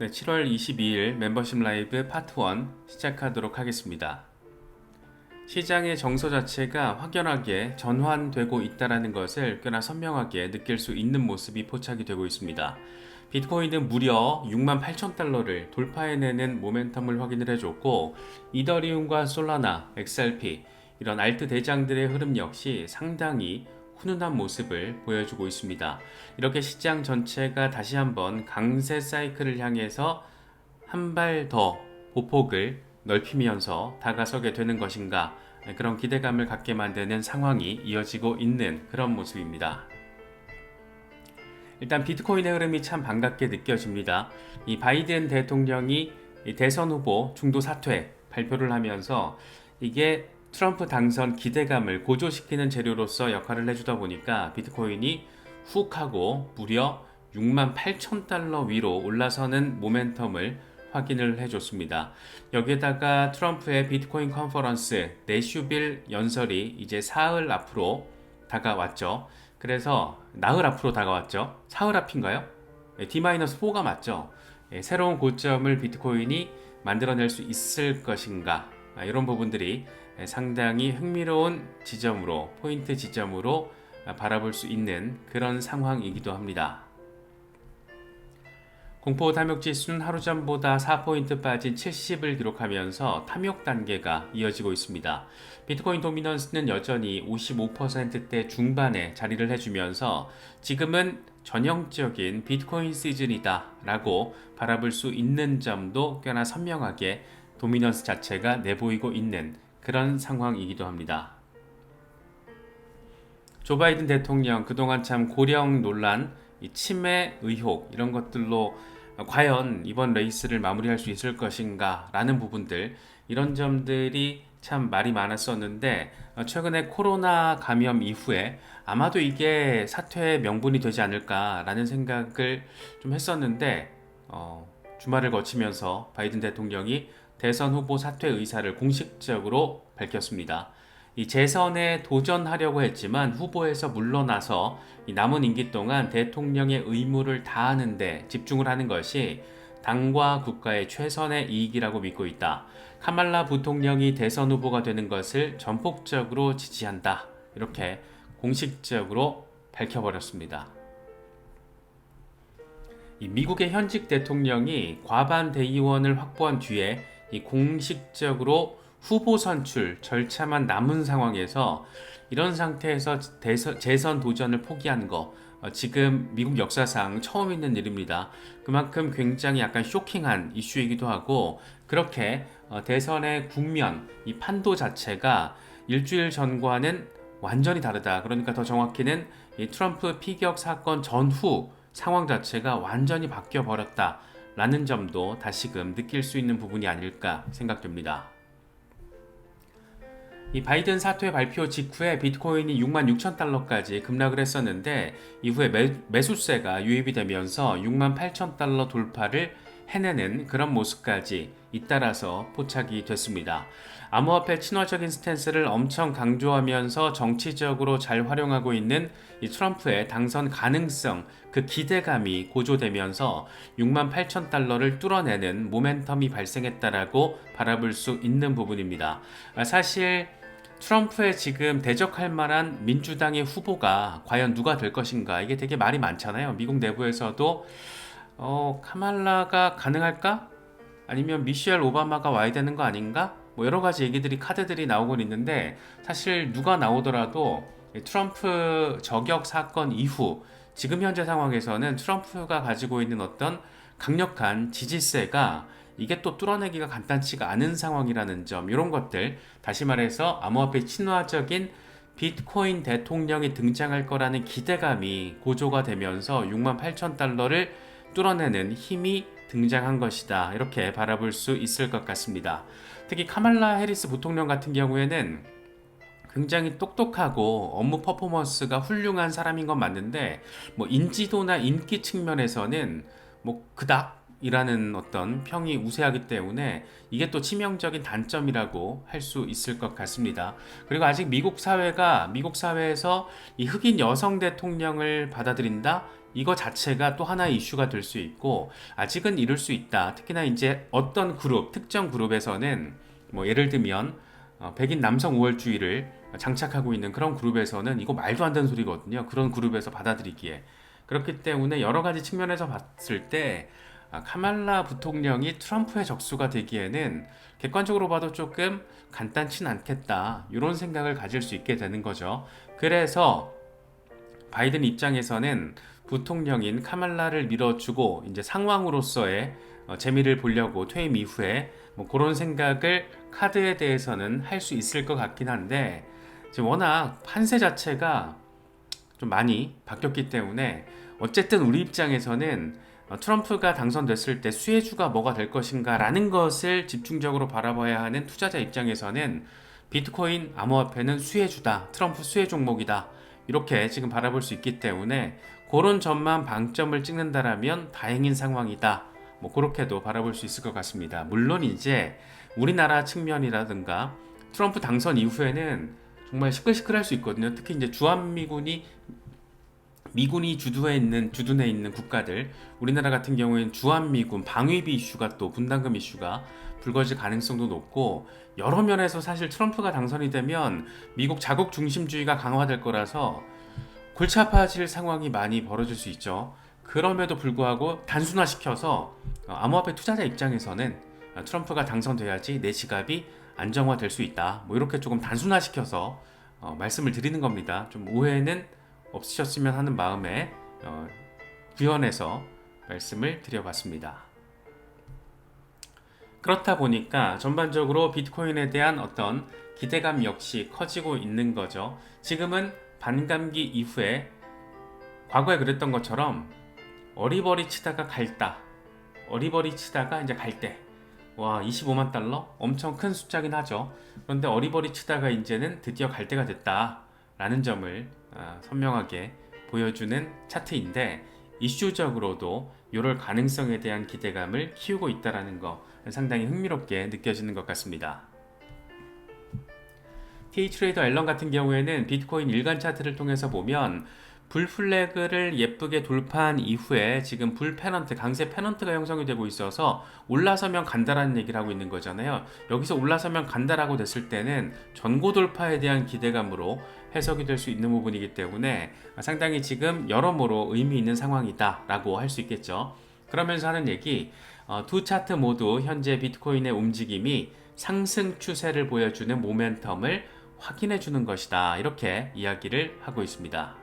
네, 7월 22일 멤버십 라이브 파트 1 시작하도록 하겠습니다. 시장의 정서 자체가 확연하게 전환되고 있다는 것을 꽤나 선명하게 느낄 수 있는 모습이 포착이 되고 있습니다. 비트코인은 무려 6만 8천 달러를 돌파해내는 모멘텀을 확인을 해줬고 이더리움과 솔라나, XRP 이런 알트 대장들의 흐름 역시 상당히 훈훈한 모습을 보여주고 있습니다. 이렇게 시장 전체가 다시 한번 강세 사이클을 향해서 한 발 더 보폭을 넓히면서 다가서게 되는 것인가 그런 기대감을 갖게 만드는 상황이 이어지고 있는 그런 모습입니다. 일단 비트코인의 흐름이 참 반갑게 느껴집니다. 이 바이든 대통령이 이 대선 후보 중도 사퇴 발표를 하면서 이게 트럼프 당선 기대감을 고조시키는 재료로서 역할을 해주다 보니까 비트코인이 훅 하고 무려 6만 8천 달러 위로 올라서는 모멘텀을 확인을 해줬습니다. 여기에다가 트럼프의 비트코인 컨퍼런스 내슈빌 연설이 이제 사흘 앞으로 다가왔죠. 그래서 나흘 앞으로 다가왔죠. 사흘 앞인가요? D-4가 맞죠. 예, 새로운 고점을 비트코인이 만들어낼 수 있을 것인가 아, 이런 부분들이 상당히 흥미로운 지점으로 포인트 지점으로 바라볼 수 있는 그런 상황이기도 합니다. 공포 탐욕 지수는 하루 전보다 4포인트 빠진 70을 기록하면서 탐욕 단계가 이어지고 있습니다. 비트코인 도미넌스는 여전히 55%대 중반에 자리를 해주면서 지금은 전형적인 비트코인 시즌이다 라고 바라볼 수 있는 점도 꽤나 선명하게 도미넌스 자체가 내보이고 있는 그런 상황이기도 합니다. 조 바이든 대통령 그동안 참 고령 논란, 치매 의혹 이런 것들로 과연 이번 레이스를 마무리할 수 있을 것인가 라는 부분들 이런 점들이 참 말이 많았었는데 최근에 코로나 감염 이후에 아마도 이게 사퇴의 명분이 되지 않을까라는 생각을 좀 했었는데 어, 주말을 거치면서 바이든 대통령이 대선 후보 사퇴 의사를 공식적으로 밝혔습니다. 이 재선에 도전하려고 했지만 후보에서 물러나서 남은 임기 동안 대통령의 의무를 다하는데 집중을 하는 것이 당과 국가의 최선의 이익이라고 믿고 있다. 카말라 부통령이 대선 후보가 되는 것을 전폭적으로 지지한다. 이렇게 공식적으로 밝혀버렸습니다. 미국의 현직 대통령이 과반 대의원을 확보한 뒤에 이 공식적으로 후보 선출 절차만 남은 상황에서 이런 상태에서 대선, 재선 도전을 포기한 거 어, 지금 미국 역사상 처음 있는 일입니다. 그만큼 굉장히 약간 쇼킹한 이슈이기도 하고 그렇게 어, 대선의 국면 이 판도 자체가 일주일 전과는 완전히 다르다. 그러니까 더 정확히는 이 트럼프 피격 사건 전후 상황 자체가 완전히 바뀌어 버렸다. 라는 점도 다시금 느낄 수 있는 부분이 아닐까 생각됩니다. 이 바이든 사퇴 발표 직후에 비트코인이 6만 6천 달러까지 급락을 했었는데 이후에 매, 매수세가 유입이 되면서 6만 8천 달러 돌파를 해내는 그런 모습까지 잇따라서 포착이 됐습니다. 암호화폐 친화적인 스탠스를 엄청 강조하면서 정치적으로 잘 활용하고 있는 이 트럼프의 당선 가능성, 그 기대감이 고조되면서 6만 8천 달러를 뚫어내는 모멘텀이 발생했다라고 바라볼 수 있는 부분입니다. 아, 사실 트럼프에 지금 대적할 만한 민주당의 후보가 과연 누가 될 것인가 이게 되게 말이 많잖아요. 미국 내부에서도 어, 카말라가 가능할까? 아니면 미셸 오바마가 와야 되는 거 아닌가? 뭐 여러 가지 얘기들이 카드들이 나오곤 있는데 사실 누가 나오더라도 트럼프 저격 사건 이후 지금 현재 상황에서는 트럼프가 가지고 있는 어떤 강력한 지지세가 이게 또 뚫어내기가 간단치가 않은 상황이라는 점 이런 것들 다시 말해서 암호화폐 친화적인 비트코인 대통령이 등장할 거라는 기대감이 고조가 되면서 6만 8천 달러를 뚫어내는 힘이 등장한 것이다. 이렇게 바라볼 수 있을 것 같습니다. 특히 카말라 해리스 부통령 같은 경우에는 굉장히 똑똑하고 업무 퍼포먼스가 훌륭한 사람인 건 맞는데 뭐 인지도나 인기 측면에서는 뭐 그닥 이라는 어떤 평이 우세하기 때문에 이게 또 치명적인 단점이라고 할 수 있을 것 같습니다. 그리고 아직 미국 사회가 미국 사회에서 이 흑인 여성 대통령을 받아들인다 이거 자체가 또 하나의 이슈가 될 수 있고 아직은 이룰 수 있다. 특히나 이제 어떤 그룹, 특정 그룹에서는 뭐 예를 들면 어, 백인 남성 우월주의를 장착하고 있는 그런 그룹에서는 이거 말도 안 되는 소리거든요. 그런 그룹에서 받아들이기에 그렇기 때문에 여러 가지 측면에서 봤을 때 아, 카말라 부통령이 트럼프의 적수가 되기에는 객관적으로 봐도 조금 간단치는 않겠다 이런 생각을 가질 수 있게 되는 거죠. 그래서 바이든 입장에서는 부통령인 카말라를 밀어주고 이제 상황으로서의 어, 재미를 보려고 퇴임 이후에 뭐 그런 생각을 카드에 대해서는 할 수 있을 것 같긴 한데 지금 워낙 판세 자체가 좀 많이 바뀌었기 때문에 어쨌든 우리 입장에서는 어, 트럼프가 당선됐을 때 수혜주가 뭐가 될 것인가라는 것을 집중적으로 바라봐야 하는 투자자 입장에서는 비트코인 암호화폐는 수혜주다, 트럼프 수혜 종목이다 이렇게 지금 바라볼 수 있기 때문에 그런 점만 방점을 찍는다라면 다행인 상황이다. 뭐 그렇게도 바라볼 수 있을 것 같습니다. 물론 이제 우리나라 측면이라든가 트럼프 당선 이후에는 정말 시끌시끌할 수 있거든요. 특히 이제 주한미군이 미군이 주도해 있는 주둔해 있는 국가들 우리나라 같은 경우에는 주한미군 방위비 이슈가 또 분담금 이슈가 불거질 가능성도 높고 여러 면에서 사실 트럼프가 당선이 되면 미국 자국 중심주의가 강화될 거라서 골치 아파질 상황이 많이 벌어질 수 있죠. 그럼에도 불구하고 단순화시켜서 어, 암호화폐 투자자 입장에서는 어, 트럼프가 당선돼야지 내 지갑이 안정화될 수 있다. 뭐 이렇게 조금 단순화시켜서 어, 말씀을 드리는 겁니다. 좀 오해는 없으셨으면 하는 마음에 어, 구현해서 말씀을 드려봤습니다. 그렇다 보니까 전반적으로 비트코인에 대한 어떤 기대감 역시 커지고 있는 거죠. 지금은 반감기 이후에 과거에 그랬던 것처럼 어리버리 치다가 갈다. 어리버리 치다가 이제 갈 때. 와, 25만 달러? 엄청 큰 숫자긴 하죠. 그런데 어리버리 치다가 이제는 드디어 갈 때가 됐다. 라는 점을 아, 선명하게 보여주는 차트인데 이슈적으로도 이럴 가능성에 대한 기대감을 키우고 있다는 거 상당히 흥미롭게 느껴지는 것 같습니다. T트레이더 앨런 같은 경우에는 비트코인 일간 차트를 통해서 보면 불 플래그를 예쁘게 돌파한 이후에 지금 불 페넌트, 강세 페넌트가 형성이 되고 있어서 올라서면 간다라는 얘기를 하고 있는 거잖아요. 여기서 올라서면 간다라고 됐을 때는 전고 돌파에 대한 기대감으로 해석이 될 수 있는 부분이기 때문에 상당히 지금 여러모로 의미 있는 상황이다라고 할 수 있겠죠. 그러면서 하는 얘기, 어, 두 차트 모두 현재 비트코인의 움직임이 상승 추세를 보여주는 모멘텀을 확인해 주는 것이다. 이렇게 이야기를 하고 있습니다.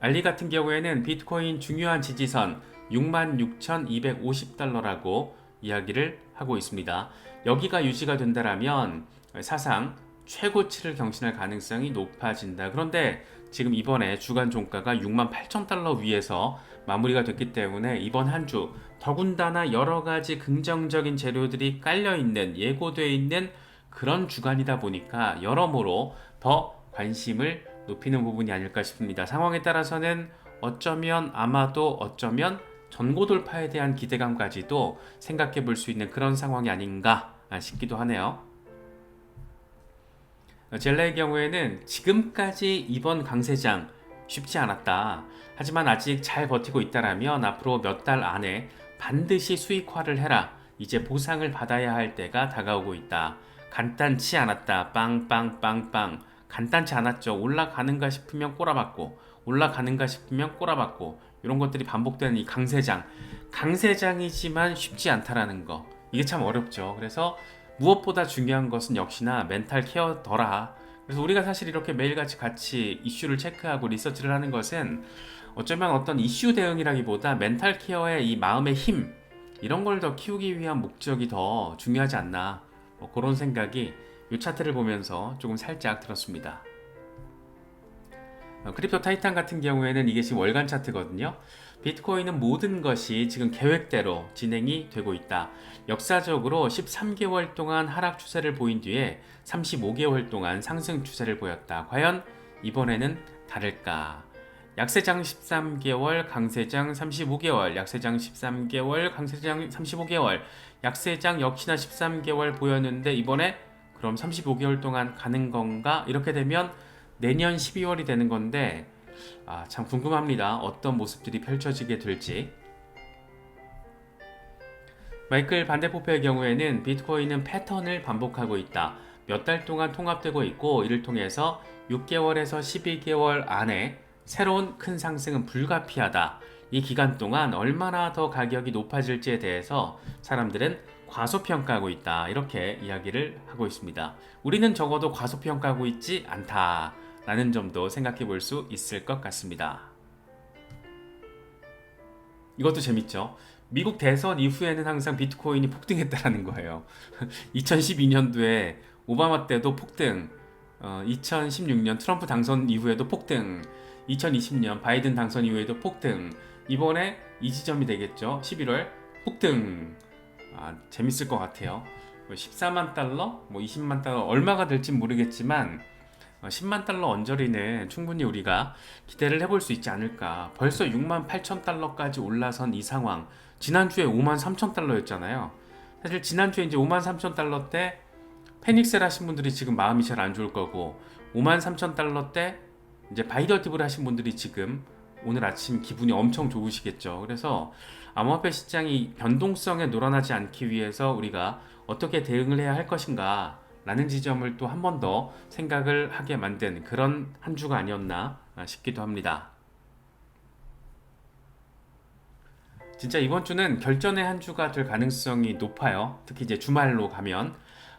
알리 같은 경우에는 비트코인 중요한 지지선 66,250달러라고 이야기를 하고 있습니다. 여기가 유지가 된다라면 사상 최고치를 경신할 가능성이 높아진다. 그런데 지금 이번에 주간 종가가 68,000달러 위에서 마무리가 됐기 때문에 이번 한 주 더군다나 여러 가지 긍정적인 재료들이 깔려 있는 예고되어 있는 그런 주간이다 보니까 여러모로 더 관심을 높이는 부분이 아닐까 싶습니다. 상황에 따라서는 어쩌면 아마도 어쩌면 전고 돌파에 대한 기대감까지도 생각해 볼 수 있는 그런 상황이 아닌가 싶기도 하네요. 젤라의 경우에는 지금까지 이번 강세장 쉽지 않았다. 하지만 아직 잘 버티고 있다라면 앞으로 몇 달 안에 반드시 수익화를 해라. 이제 보상을 받아야 할 때가 다가오고 있다. 간단치 않았다. 빵빵빵빵. 간단치 않았죠. 올라가는가 싶으면 꼬라박고, 올라가는가 싶으면 꼬라박고, 이런 것들이 반복되는 이 강세장. 강세장이지만 쉽지 않다라는 거. 이게 참 어렵죠. 그래서 무엇보다 중요한 것은 역시나 멘탈 케어더라. 그래서 우리가 사실 이렇게 매일같이 같이 이슈를 체크하고 리서치를 하는 것은 어쩌면 어떤 이슈 대응이라기보다 멘탈 케어의 이 마음의 힘 이런 걸 더 키우기 위한 목적이 더 중요하지 않나 뭐 그런 생각이 이 차트를 보면서 조금 살짝 들었습니다. 어, 크립토 타이탄 같은 경우에는 이게 지금 월간 차트거든요. 비트코인은 모든 것이 지금 계획대로 진행이 되고 있다. 역사적으로 13개월 동안 하락 추세를 보인 뒤에 35개월 동안 상승 추세를 보였다. 과연 이번에는 다를까? 약세장 13개월, 강세장 35개월, 약세장 13개월, 강세장 35개월, 약세장 역시나 13개월 보였는데 이번에 그럼 35개월 동안 가는 건가? 이렇게 되면 내년 12월이 되는 건데 아, 참 궁금합니다. 어떤 모습들이 펼쳐지게 될지. 마이클 반대포표의 경우에는 비트코인은 패턴을 반복하고 있다. 몇 달 동안 통합되고 있고 이를 통해서 6개월에서 12개월 안에 새로운 큰 상승은 불가피하다. 이 기간 동안 얼마나 더 가격이 높아질지에 대해서 사람들은 과소평가하고 있다. 이렇게 이야기를 하고 있습니다. 우리는 적어도 과소평가하고 있지 않다 라는 점도 생각해 볼 수 있을 것 같습니다. 이것도 재밌죠. 미국 대선 이후에는 항상 비트코인이 폭등했다라는 거예요. 2012년도에 오바마 때도 폭등, 어, 2016년 트럼프 당선 이후에도 폭등, 2020년 바이든 당선 이후에도 폭등, 이번에 이 지점이 되겠죠. 11월 폭등. 아, 재밌을 것 같아요. 14만 달러, 뭐 20만 달러 얼마가 될지 모르겠지만 어, 10만 달러 언저리는 충분히 우리가 기대를 해볼 수 있지 않을까. 벌써 6만 8천 달러까지 올라선 이 상황. 지난주에 5만 3천 달러였잖아요. 사실 지난주에 이제 5만 3천 달러 때 패닉셀 하신 분들이 지금 마음이 잘 안 좋을 거고 5만 3천 달러 때 이제 바이더티브를 하신 분들이 지금 오늘 아침 기분이 엄청 좋으시겠죠. 그래서 암호화폐 시장이 변동성에 놀아나지 않기 위해서 우리가 어떻게 대응을 해야 할 것인가 라는 지점을 또 한 번 더 생각을 하게 만든 그런 한 주가 아니었나 싶기도 합니다. 진짜 이번 주는 결전의 한 주가 될 가능성이 높아요. 특히 이제 주말로 가면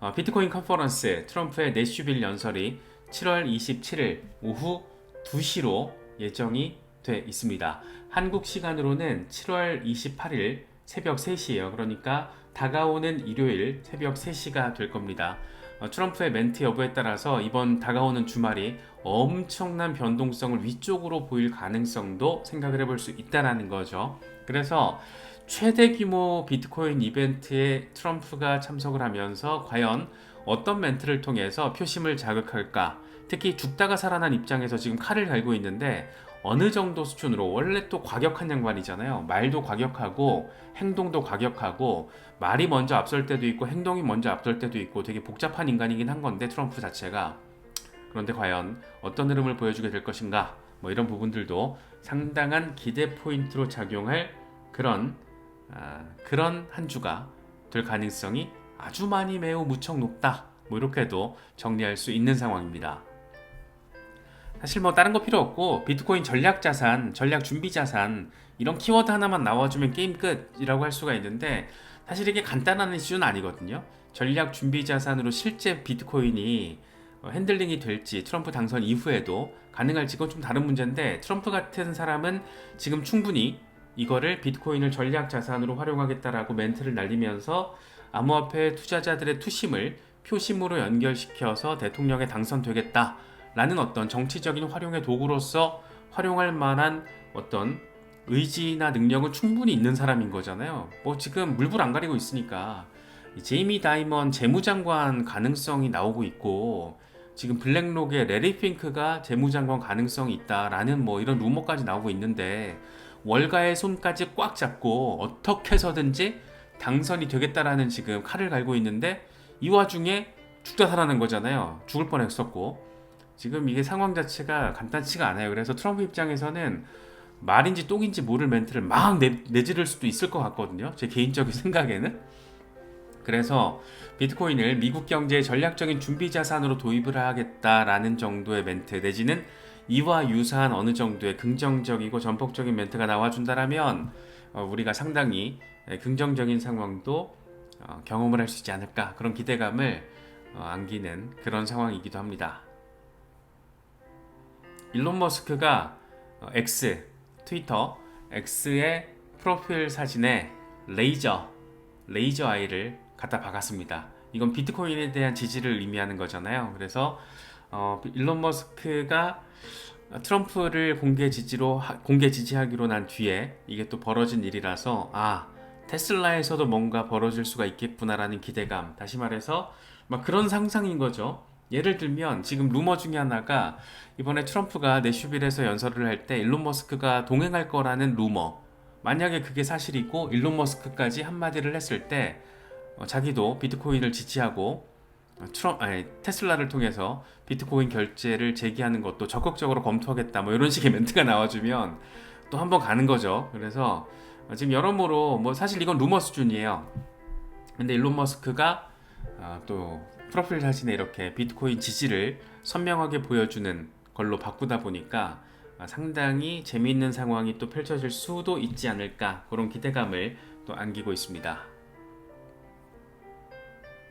어, 비트코인 컨퍼런스 트럼프의 내슈빌 연설이 7월 27일 오후 2시로 예정이 돼 있습니다. 한국 시간으로는 7월 28일 새벽 3시예요. 그러니까 다가오는 일요일 새벽 3시가 될 겁니다. 어, 트럼프의 멘트 여부에 따라서 이번 다가오는 주말이 엄청난 변동성을 위쪽으로 보일 가능성도 생각을 해볼 수 있다라는 거죠. 그래서 최대 규모 비트코인 이벤트에 트럼프가 참석을 하면서 과연 어떤 멘트를 통해서 표심을 자극할까? 특히 죽다가 살아난 입장에서 지금 칼을 갈고 있는데 어느 정도 수준으로 원래 또 과격한 양반이잖아요. 말도 과격하고 행동도 과격하고 말이 먼저 앞설 때도 있고 행동이 먼저 앞설 때도 있고 되게 복잡한 인간이긴 한 건데 트럼프 자체가 그런데 과연 어떤 흐름을 보여주게 될 것인가? 뭐 이런 부분들도 상당한 기대 포인트로 작용할 그런 아, 그런 한 주가 될 가능성이 아주 많이 매우 무척 높다. 뭐 이렇게도 정리할 수 있는 상황입니다. 사실 뭐 다른 거 필요 없고 비트코인 전략 자산, 전략 준비 자산 이런 키워드 하나만 나와주면 게임 끝이라고 할 수가 있는데 사실 이게 간단한 이슈는 아니거든요. 전략 준비 자산으로 실제 비트코인이 어, 핸들링이 될지 트럼프 당선 이후에도 가능할지 그건 좀 다른 문제인데 트럼프 같은 사람은 지금 충분히 이거를 비트코인을 전략 자산으로 활용하겠다라고 멘트를 날리면서 암호화폐 투자자들의 투심을 표심으로 연결시켜서 대통령에 당선되겠다 라는 어떤 정치적인 활용의 도구로서 활용할 만한 어떤 의지나 능력은 충분히 있는 사람인 거잖아요. 뭐 지금 물불 안 가리고 있으니까 제이미 다이먼 재무장관 가능성이 나오고 있고 지금 블랙록의 레리 핑크가 재무장관 가능성이 있다라는 뭐 이런 루머까지 나오고 있는데 월가의 손까지 꽉 잡고 어떻게 해서든지 당선이 되겠다라는 지금 칼을 갈고 있는데 이 와중에 죽다 살아난 거잖아요. 죽을 뻔했었고 지금 이게 상황 자체가 간단치가 않아요. 그래서 트럼프 입장에서는 말인지 똥인지 모를 멘트를 막 내, 내지를 수도 있을 것 같거든요. 제 개인적인 생각에는. 그래서 비트코인을 미국 경제의 전략적인 준비 자산으로 도입을 하겠다라는 정도의 멘트 내지는 이와 유사한 어느 정도의 긍정적이고 전폭적인 멘트가 나와준다라면 어, 우리가 상당히 긍정적인 상황도 어, 경험을 할 수 있지 않을까 그런 기대감을 어, 안기는 그런 상황이기도 합니다. 일론 머스크가 어, X 트위터 X의 프로필 사진에 레이저 레이저 아이를 갖다 박았습니다. 이건 비트코인에 대한 지지를 의미하는 거잖아요. 그래서 어, 일론 머스크가 트럼프를 공개 지지로 하, 공개 지지하기로 난 뒤에 이게 또 벌어진 일이라서 아 테슬라에서도 뭔가 벌어질 수가 있겠구나라는 기대감. 다시 말해서 막 그런 상상인 거죠. 예를 들면 지금 루머 중에 하나가 이번에 트럼프가 내슈빌에서 연설을 할 때 일론 머스크가 동행할 거라는 루머. 만약에 그게 사실이고 일론 머스크까지 한마디를 했을 때 어, 자기도 비트코인을 지지하고 트럼, 아니, 테슬라를 통해서 비트코인 결제를 재개하는 것도 적극적으로 검토하겠다. 뭐 이런 식의 멘트가 나와주면 또 한번 가는 거죠. 그래서 지금 여러모로 뭐 사실 이건 루머 수준이에요. 근데 일론 머스크가 아, 또 프로필 사진에 이렇게 비트코인 지지를 선명하게 보여주는 걸로 바꾸다 보니까 아, 상당히 재미있는 상황이 또 펼쳐질 수도 있지 않을까 그런 기대감을 또 안기고 있습니다.